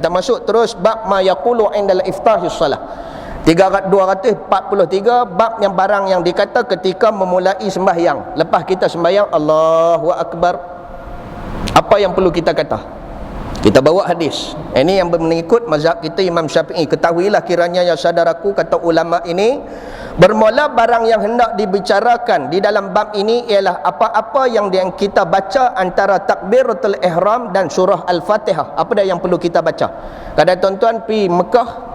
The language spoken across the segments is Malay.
Kita masuk terus bab ma yaqulu indal iftahis salah. 243 bab yang barang yang dikata ketika memulai sembahyang. Lepas kita sembahyang Allahu akbar. Apa yang perlu kita kata? Kita bawa hadis. Ini yang mengikut mazhab kita Imam Syafi'i. Ketahuilah kiranya ya saudaraku kata ulama ini bermula barang yang hendak dibicarakan di dalam bab ini ialah apa-apa yang kita baca antara takbiratul ihram dan surah al-Fatihah. Apa dia yang perlu kita baca? Kada tuan-tuan pi Mekah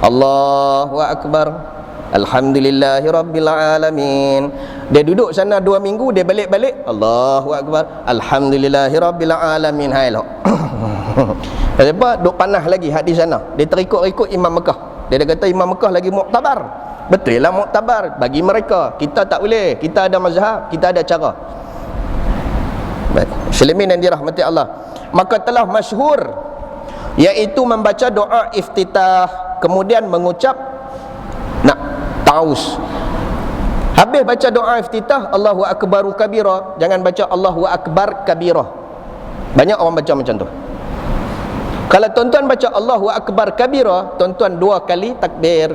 Allahu akbar. Alhamdulillahirrabbilalamin Dia duduk sana dua minggu Dia balik-balik Allahu Akbar Alhamdulillahirrabbilalamin Hai lah Kenapa? Duk panah lagi hadis sana Dia terikut-ikut Imam Mekah Dia kata Imam Mekah lagi muktabar Betul lah muktabar Bagi mereka. Kita tak boleh. Kita ada mazhab Kita ada cara. Baik. Selimin yang dirahmati Allah. Maka telah masyhur Iaitu membaca doa iftitah Kemudian mengucap Nak taus habis baca doa iftitah Allahu akbaru kabira. Jangan baca Allahu akbar kabira. Banyak orang baca macam tu. Kalau tuan-tuan baca Allahu akbar kabira tuan-tuan dua kali takbir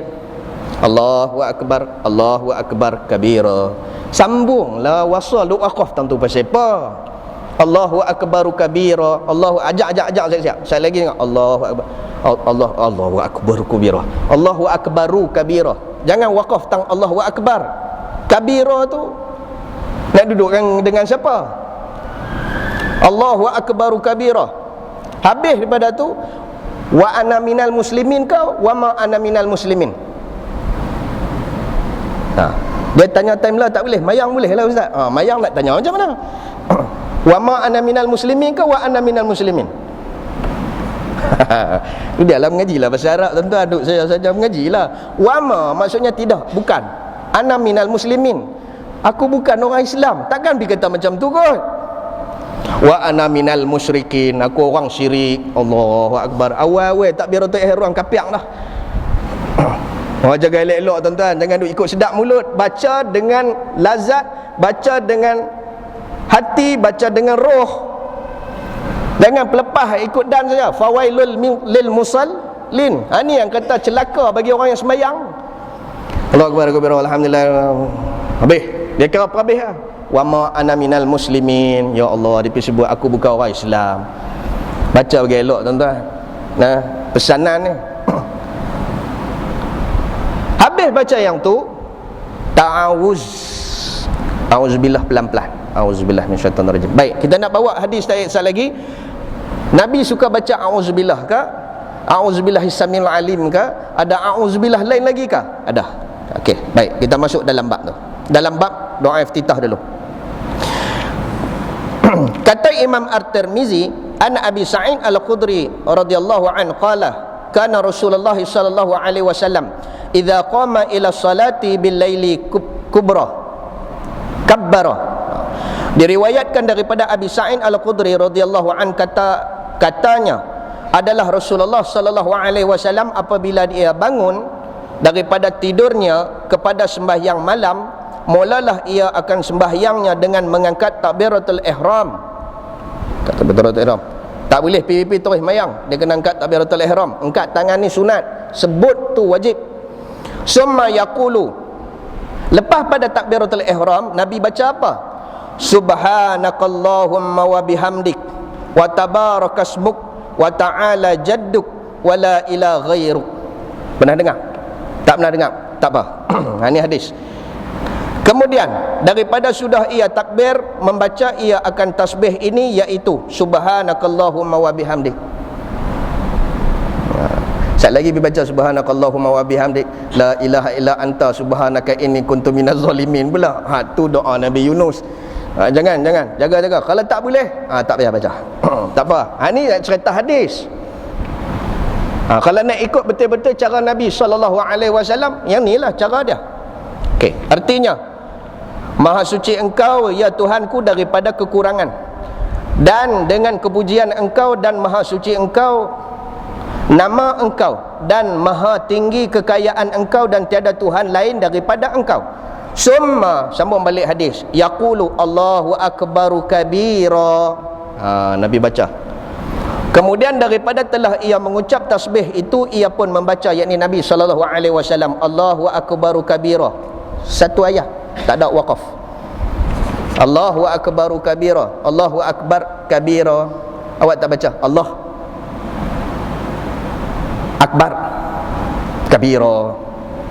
Allahu akbar Allahu akbar kabira sambunglah wasal lu aqaf tentu pasal apa Allahu akbaru kabira Allahu ajak ajak ajak siap-siap saya lagi dengar Allahu akbar Allah Allahu akbar kabira Allahu akbaru kabira Jangan wakaf tang Allahu Akbar. Kabira tu nak duduk dengan, dengan siapa? Allahu Akbaru kabira. Habis daripada tu wa ana minal muslimin ka wa ma ana minal muslimin. Ha. Dia tanya time lah tak boleh. Mayang boleh lah ustaz. Ha, mayang nak tanya macam mana? wa ma ana minal muslimin ka wa ana minal muslimin. Lah mengaji lah bahasa Arab tentu aduk saya saja mengaji lah. Wama maksudnya tidak, bukan. Ana minal muslimin. Aku bukan orang Islam. Takkan dia kata macam tu kot. Wa ana minal musyrikin. Aku orang syirik. Allahu akbar. Awal-awal tak biar tu ihram kapiak lah. Oh, jaga elok-elok tuan-tuan Jangan duk ikut sedap mulut Baca dengan lazat Baca dengan hati Baca dengan roh Jangan pelepah ikut dan saja. Fawailul lil musallin. Ha ni yang kata celaka bagi orang yang sembahyang. Allah akbar akbar alhamdulillah. Habis. Dia kira apa habis ah? Wa ma ana minal muslimin. Ya Allah, dia sebut aku bukan orang Islam. Baca bagi elok tuan-tuan. Nah, pesanan ni. Habis baca yang tu ta'awuz. Auzubillah pelan-pelan. Auzubillah minasyaitonir rajim. Baik, kita nak bawa hadis ayat lagi. Nabi suka baca auzubillah ke? Auzubillah hisamil alim ke? Ada auzubillah lain lagi ke? Ada. Okey, baik. Kita masuk dalam bab tu. Dalam bab doa iftitah dulu. Kata Imam At-Tirmizi, an Abi Sa'id Al-Khudri radhiyallahu an qala kana Rasulullah sallallahu alaihi wasallam idza qama ila salati bil laili kubra kabbara. Diriwayatkan daripada Abi Sa'id Al-Khudri radhiyallahu an kata katanya adalah Rasulullah sallallahu alaihi wasallam apabila dia bangun daripada tidurnya kepada sembahyang malam mulalah ia akan sembahyangnya dengan mengangkat takbiratul ihram. Takbiratul ihram. Tak boleh pipi terus mayang. Dia kena angkat takbiratul ihram. Angkat tangan ni sunat. Sebut tu wajib summa yaqulu. Lepas pada takbiratul ihram nabi baca apa? Subhanakallahumma wa bihamdik. Wa tabarakasmuk. Wa ta'ala jadduk. Wa la ila ghairuk. Pernah dengar? Tak pernah dengar? Tak apa. Ha, ini hadis. Kemudian daripada sudah ia takbir membaca ia akan tasbih ini iaitu subhanakallahumma wa bihamdik Sekali lagi baca subhanakallahumma wa bihamdik la ilaha illa anta subhanaka inni kuntu minaz zalimin pula. Ha tu doa Nabi Yunus. Ha, jangan, jangan. Jaga-jaga. Kalau tak boleh, ha, tak payah baca. tak apa. Ha, ini cerita hadis. Ha, kalau nak ikut betul-betul cara Nabi SAW, yang ni lah cara dia. Okey. Artinya, Maha suci engkau, ya Tuhanku, daripada kekurangan. Dan dengan kepujian engkau dan Maha suci engkau, nama engkau dan Maha tinggi kekayaan engkau dan tiada Tuhan lain daripada engkau. Summa sambung balik hadis. Yaqulu Allahu akbaru kabira. Ha, Nabi baca. Kemudian daripada telah ia mengucap tasbih itu ia pun membaca yakni Nabi sallallahu alaihi wasallam Allahu akbaru kabira. Satu ayat, tak ada waqaf. Allahu akbaru kabira. Allahu akbar kabira. Awak tak baca Allah akbar kabira.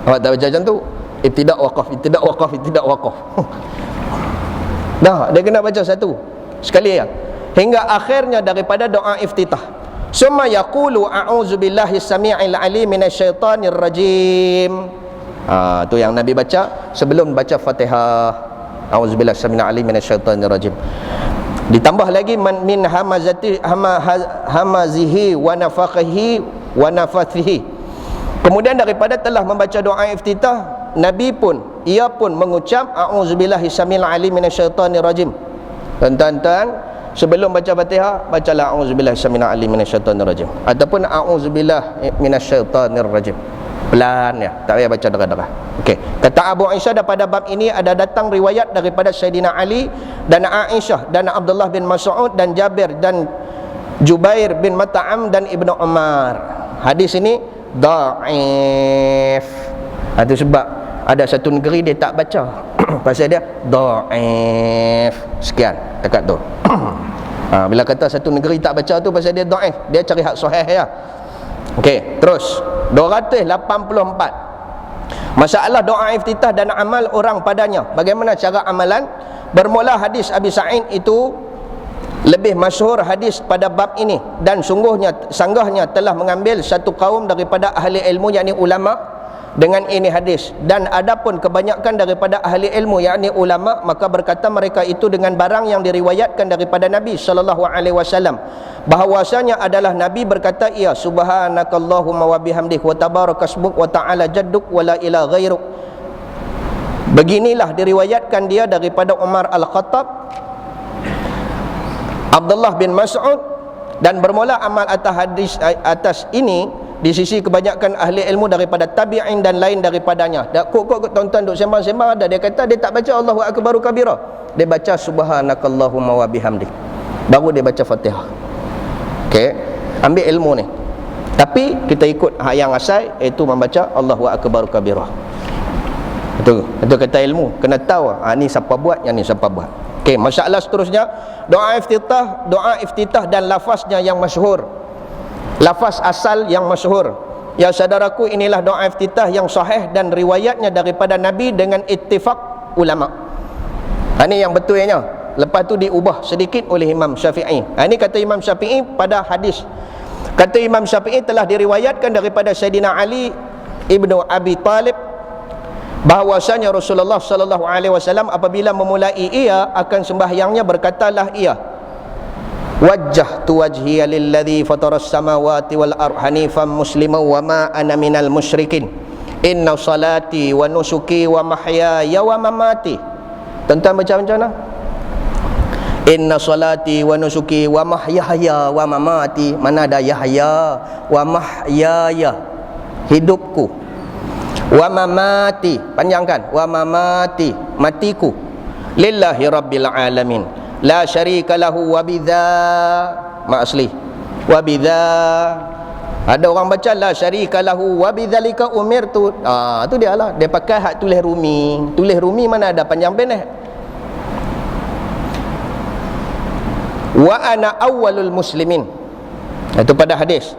Awak tak baca macam tu? Ibtidak waqaf, ibtidak waqaf, ibtidak waqaf. Dah, dia kena baca satu. Sekali ya hingga akhirnya daripada doa iftitah summa yaqulu a'udzu billahi samii'il alim minasyaitonir rajim ha tu yang nabi baca sebelum baca fatihah a'udzu billahi samii'il alim minasyaitonir rajim ditambah lagi min hamazati hama, hamazihi wa nafakhihi wa nafathihi kemudian daripada telah membaca doa iftitah nabi pun ia pun mengucap a'udzu billahi samii'il alim minasyaitonir rajim tuan-tuan sebelum baca Fatihah bacalah auzubillahi samina alim minasyaitonir rajim ataupun auzubillahi minasyaitonir rajim pelan ya. Tak payah baca darah-darah okey kata Abu Aisyah daripada bab ini ada datang riwayat daripada Sayyidina Ali dan Aisyah dan Abdullah bin Mas'ud dan Jabir dan Jubair bin Mat'am dan Ibnu Umar hadis ini dhaif itu sebab ada satu negeri dia tak baca. Pasal dia dhaif sekian dekat tu. Ha, bila kata satu negeri tak baca tu pasal dia dhaif dia cari hak sahih ya. Okey terus. 284 masalah doa iftitah dan amal orang padanya. Bagaimana cara amalan? Bermula hadis Abi Sa'id itu lebih masyhur hadis pada bab ini. Dan sungguhnya sanggahnya telah mengambil satu kaum daripada ahli ilmu yakni ulama dengan ini hadis. Dan adapun kebanyakan daripada ahli ilmu yakni ulama maka berkata mereka itu dengan barang yang diriwayatkan daripada Nabi sallallahu alaihi wasallam. Bahwasanya adalah Nabi berkata ia subhanakallahumma wa bihamdik wa tabarakasmuk wa ta'ala jadduk wa la ilaha ghairuk. Beginilah diriwayatkan dia daripada Umar Al-Khattab Abdullah bin Mas'ud dan bermula amal atas hadis atas ini di sisi kebanyakan ahli ilmu daripada tabi'in dan lain daripadanya. Dak kok kok tonton duk sembang-sembang ada dia kata dia tak baca Allahu akbaru kabira dia baca subhanakallahumma wa bihamdik. Baru dia baca Fatihah. Okey? Ambil ilmu ni. Tapi kita ikut hak yang asal iaitu membaca Allahu akbaru kabira itu itu kata ilmu. Kena tahu ha, ni siapa buat yang ni siapa buat okey masalah seterusnya. Doa iftitah doa iftitah dan lafaznya yang masyhur. Lafaz asal yang masyhur. Ya saudaraku inilah doa iftitah yang sahih dan riwayatnya daripada nabi dengan ittifaq ulama. Ini yang betulnya. Lepas tu diubah sedikit oleh Imam Syafi'i. Ini kata Imam Syafi'i pada hadis. Kata Imam Syafi'i telah diriwayatkan daripada Sayyidina Ali ibnu Abi Talib bahwasanya Rasulullah sallallahu alaihi wasallam apabila memulai ia akan sembahyangnya berkatalah ia wajjahtu wajhiya lilladhi fataras samawati wal ard hanifan musliman wa ma ana minal musyrikin. Inna salati wa nusuki wa mahyaya wa mamati. Tentang baca macam mana? Inna salati wa nusuki wa mahyaya wa mamati. Mana ada yahya? Wa mahyaya. Hidupku wa mamati panjangkan. Wa mamati matiku. Lillahi rabbil alamin. La syarika lahu wa bidza mak asli. Wa bidza ada orang baca la syarika lahu wa bidzalika umirtu. Ah tu dia lah. Dia pakai hak tulis rumi. Tulis rumi mana ada? Panjang pendek wa ana awwalul muslimin. Itu pada hadis.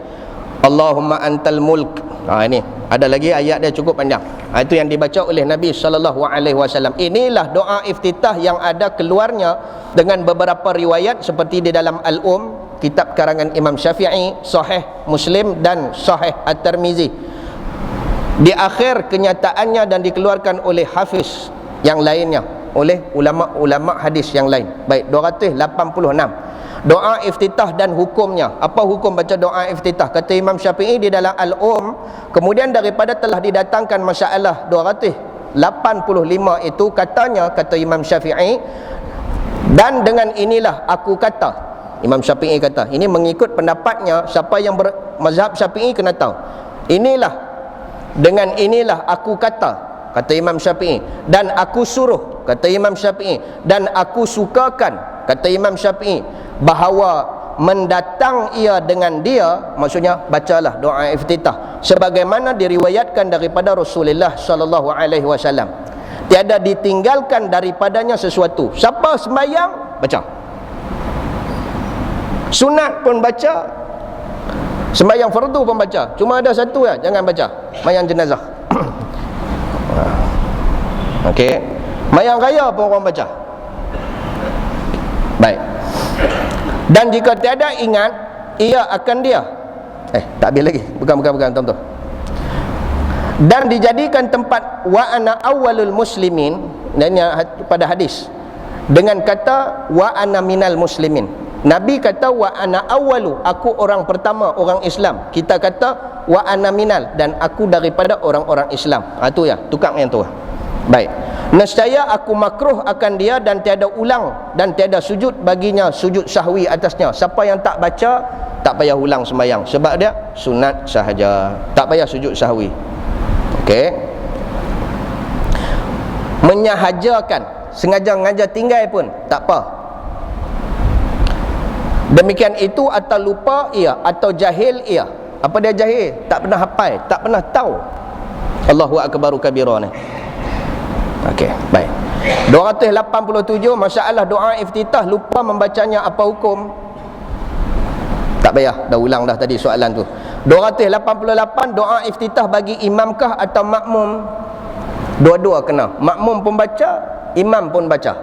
Allahumma antal mulk. Ha ini ada lagi ayat dia cukup panjang. Ha, itu yang dibaca oleh Nabi sallallahu alaihi wasallam. Inilah doa iftitah yang ada keluarnya dengan beberapa riwayat seperti di dalam Al-Um kitab karangan Imam Syafi'i sahih Muslim dan sahih At-Tirmizi. Di akhir kenyataannya dan dikeluarkan oleh Hafiz yang lainnya oleh ulama-ulama hadis yang lain. Baik 286 doa iftitah dan hukumnya. Apa hukum baca doa iftitah? Kata Imam Syafi'i di dalam Al-Um kemudian daripada telah didatangkan masalah 285 itu katanya kata Imam Syafi'i dan dengan inilah aku kata Imam Syafi'i kata ini mengikut pendapatnya siapa yang bermazhab Syafi'i kena tahu. Inilah dengan inilah aku kata kata Imam Syafi'i dan aku suruh kata Imam Syafi'i dan aku sukakan kata Imam Syafi'i bahawa mendatang ia dengan dia maksudnya bacalah doa iftitah sebagaimana diriwayatkan daripada Rasulullah sallallahu alaihi wasallam. Tiada ditinggalkan daripadanya sesuatu. Siapa sembahyang baca. Sunat pun baca. Sembahyang fardu pun baca. Cuma ada satu ya jangan baca. Mayang jenazah. Okey. Mayang raya pun orang baca baik dan jika tiada ingat ia akan dia. Eh tak habis lagi. Bukan bukan bukan tuan-tuan. Dan dijadikan tempat wa ana awwalul muslimin dan pada hadis. Dengan kata wa ana minal muslimin. Nabi kata wa ana awwalu aku orang pertama orang Islam. Kita kata wa ana minal dan aku daripada orang-orang Islam. Ha tu ya tukar yang tu. Baik Nescaya aku makruh akan dia dan tiada ulang dan tiada sujud baginya sujud sahwi atasnya. Siapa yang tak baca tak payah ulang sembahyang sebab dia sunat sahaja. Tak payah sujud sahwi. Okey. Menyahajakan sengaja ngajar tinggal pun tak apa. Demikian itu atau lupa ia atau jahil ia. Apa dia jahil? Tak pernah hafal, tak pernah tahu. Allahu akbaru kabira ni. Okey, baik. 287 masalah doa iftitah lupa membacanya apa hukum? Tak payah, dah ulang dah tadi soalan tu. 288 doa iftitah bagi imamkah atau makmum? Dua-dua kena. Makmum pun baca, imam pun baca.